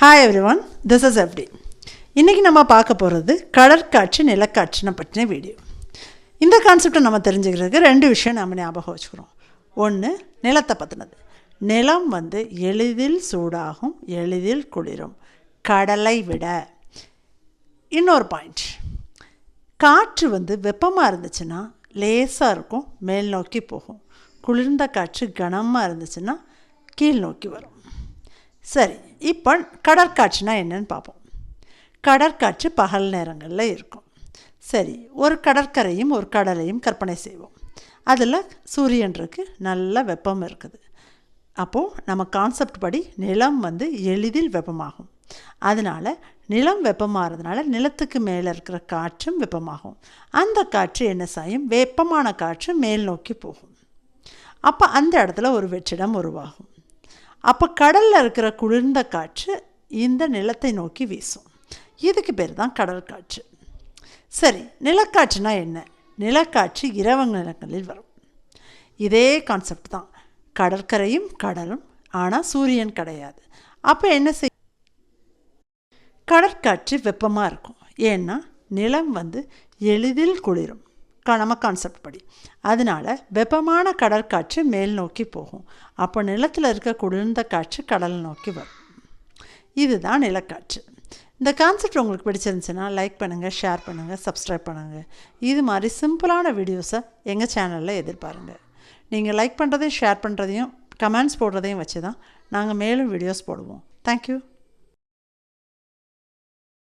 Hi everyone this is FT இன்றைக்கி நம்ம பார்க்க போகிறது கடற்காட்சி நிலக்காட்சினை பற்றின வீடியோ இந்த கான்செப்டை நம்ம தெரிஞ்சுக்கிறதுக்கு ரெண்டு விஷயம் நம்ம ஞாபகம் வச்சுக்கிறோம். ஒன்று நிலத்தை பற்றினது நிலம் வந்து எளிதில் சூடாகும் எளிதில் குளிரும். கடலை விட. இன்னொரு பாயிண்ட் காற்று வந்து வெப்பமாக இருந்துச்சுன்னா லேசாக இருக்கும் மேல் நோக்கி போகும். குளிர்ந்த காற்று கனமாக இருந்துச்சுன்னா கீழ் நோக்கி வரும். சரி இப்போ கடற்காட்சினா என்னன்னு பார்ப்போம். கடற்காட்சி பகல் நேரங்களில் இருக்கும். சரி ஒரு கடற்கரையும் ஒரு கடலையும் கற்பனை செய்வோம். அதில் சூரியன் நல்ல வெப்பம் இருக்குது. அப்போது நம்ம கான்செப்ட் படி நிலம் வந்து எளிதில் வெப்பமாகும். அதனால் நிலம் வெப்பமாகிறதுனால நிலத்துக்கு மேலே இருக்கிற காற்றும் வெப்பமாகும். அந்த காற்று என்ன செய்யும் வெப்பமான காற்று மேல் நோக்கி போகும். அப்போ அந்த இடத்துல ஒரு வெற்றிடம் உருவாகும். அப்போ கடலில் இருக்கிற குளிர்ந்த காற்று இந்த நிலத்தை நோக்கி வீசும். இதுக்கு பேர் தான் கடல் காற்று. சரி நிலக்காற்றுனா என்ன? நிலக்காற்று இரவு நிலங்களில் வரும். இதே கான்செப்ட் தான். கடற்கரையும் கடலும் ஆனால் சூரியன் கிடையாது. அப்போ என்ன செய் கடற்காற்று வெப்பமாக இருக்கும். ஏன்னா நிலம் வந்து எளிதில் குளிரும். நம்ம கான்செப்ட் படி. அதனால் வெப்பமான கடற்காற்று மேல் நோக்கி போகும். அப்போ நிலத்தில் இருக்க குளிர்ந்த காற்று கடல் நோக்கி வரும். இதுதான் நிலக்காற்று. இந்த கான்செப்ட் உங்களுக்கு பிடிச்சிருந்துச்சுன்னா லைக் பண்ணுங்கள் ஷேர் பண்ணுங்கள் சப்ஸ்கிரைப் பண்ணுங்கள் இது மாதிரி சிம்பிளான வீடியோஸை எங்கள் சேனலில் எதிர்பாருங்க. நீங்கள் லைக் பண்ணுறதையும் ஷேர் பண்ணுறதையும் கமெண்ட்ஸ் போடுறதையும் வச்சு தான் நாங்கள் மேலும் வீடியோஸ் போடுவோம். தேங்க்யூ